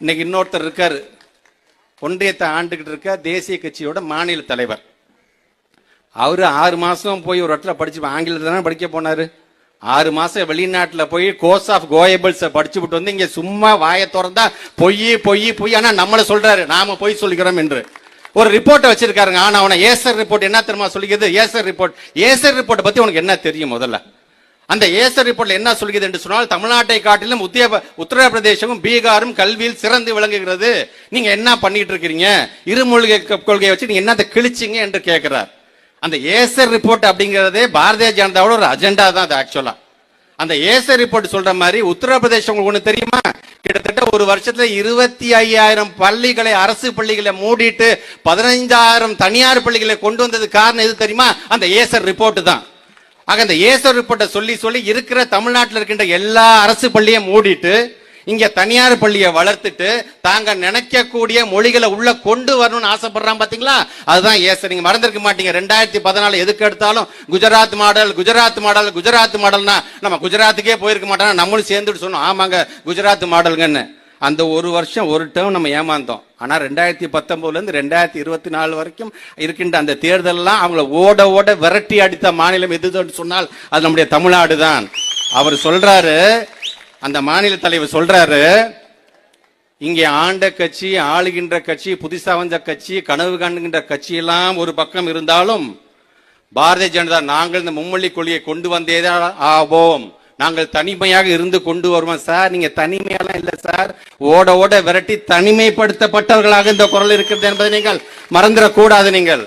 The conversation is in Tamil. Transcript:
இன்னைக்கு இன்னொருத்தர் இருக்கார். ஒன்றியத்தை ஆண்டுகிட்டு இருக்க தேசிய கட்சியோட மாநில தலைவர். அவர் ஆறு மாதம் போய் ஒரு இடத்துல படிச்சு ஆங்கிலத்தில் தானே படிக்க போனாரு. ஆறு மாதம் வெளிநாட்டில் போய் கோர்ஸ் ஆஃப் கோயபிள்ஸை படிச்சு விட்டு வந்து இங்கே சும்மா வாயை திறந்தா பொய் பொய் பொய். ஆனால் நம்மளை சொல்கிறாரு நாம் பொய் சொல்லிக்கிறோம் என்று. ஒரு ரிப்போர்ட்டை வச்சிருக்காருங்க. ஆனால் அவனை ஏசர் ரிப்போர்ட் என்ன தெரியுமா சொல்லிக்கிறது? ஏசர் ரிப்போர்ட் ஏசர் ரிப்போர்ட்டை பற்றி உனக்கு என்ன தெரியும் முதல்ல? அந்த ஏசர் ரிப்போர்ட்ல என்ன சொல்கிறது என்று சொன்னால் தமிழ்நாட்டை காட்டிலும் உத்திய உத்தரப்பிரதேசமும் பீகாரும் கல்வியில் சிறந்து விளங்குகிறது. நீங்க என்ன பண்ணிட்டு இருக்கிறீங்க? இருமொழி கொள்கையை வச்சு நீங்க என்னத்தை கிழிச்சிங்க என்று கேட்கிறார். அந்த ஏசர் ரிப்போர்ட் அப்படிங்கிறதே பாரதிய ஜனதாவோட ஒரு அஜெண்டா தான் அது ஆக்சுவலா அந்த ஏசர் ரிப்போர்ட் சொல்ற மாதிரி உத்தரப்பிரதேசம் உங்களுக்கு ஒண்ணு தெரியுமா? கிட்டத்தட்ட ஒரு வருஷத்துல இருபத்தி ஐயாயிரம் பள்ளிகளை அரசு பள்ளிகளை மூடிட்டு பதினைஞ்சாயிரம் தனியார் பள்ளிகளை கொண்டு வந்தது காரணம் எது தெரியுமா? அந்த ஏசர் ரிப்போர்ட் தான். ஆக அந்த ஏசர் ரிப்போர்ட்டை சொல்லி சொல்லி இருக்கிற தமிழ்நாட்டில் இருக்கின்ற எல்லா அரசு பள்ளியும் மூடிட்டு இங்க தனியார் பள்ளியை வளர்த்துட்டு தாங்க நினைக்கக்கூடிய மொழிகளை உள்ள கொண்டு வரணும்னு ஆசைப்படுறான் பாத்தீங்களா? அதுதான் ஏசர் நீங்க மறந்துருக்க மாட்டீங்க. ரெண்டாயிரத்தி பதினாலு எதுக்கு எடுத்தாலும் குஜராத் மாடல் குஜராத் மாடல் குஜராத் மாடல்னா நம்ம குஜராத்துக்கே போயிருக்க மாட்டோம் நம்மளும் சேர்ந்துட்டு சொன்னோம். ஆமாங்க குஜராத் மாடலுங்கன்னு. அந்த ஒரு வருஷம் ஒரு டேர்ம் நம்ம ஏமாந்தோம். ஆனால் ரெண்டாயிரத்தி பத்தொம்போதுலேருந்து ரெண்டாயிரத்தி இருபத்தி நாலு வரைக்கும் இருக்கின்ற அந்த தேர்தலெல்லாம் அவங்கள ஓட ஓட விரட்டி அடித்த மாநிலம் எதுன்னு சொன்னால் அது நம்முடைய தமிழ்நாடு தான் அவர் சொல்றாரு அந்த மாநில தலைவர் சொல்றாரு இங்கே ஆண்ட கட்சி ஆளுகின்ற கட்சி புதுசா வந்த கட்சி கனவு காணுகின்ற கட்சி எல்லாம் ஒரு பக்கம் இருந்தாலும் பாரதிய ஜனதா நாங்கள் இந்த மும்மொழி கொள்கையை கொண்டு வந்தேதா ஆவோம். நாங்கள் தனிமையாக இருந்து கொண்டு வருவோம். சார் நீங்க தனிமையெல்லாம் இல்லை சார். ஓட ஓட விரட்டி தனிமைப்படுத்தப்பட்டவர்களாக இந்த குரல் இருக்கிறது என்பதை நீங்கள் மறந்துடக்கூடாது நீங்கள்.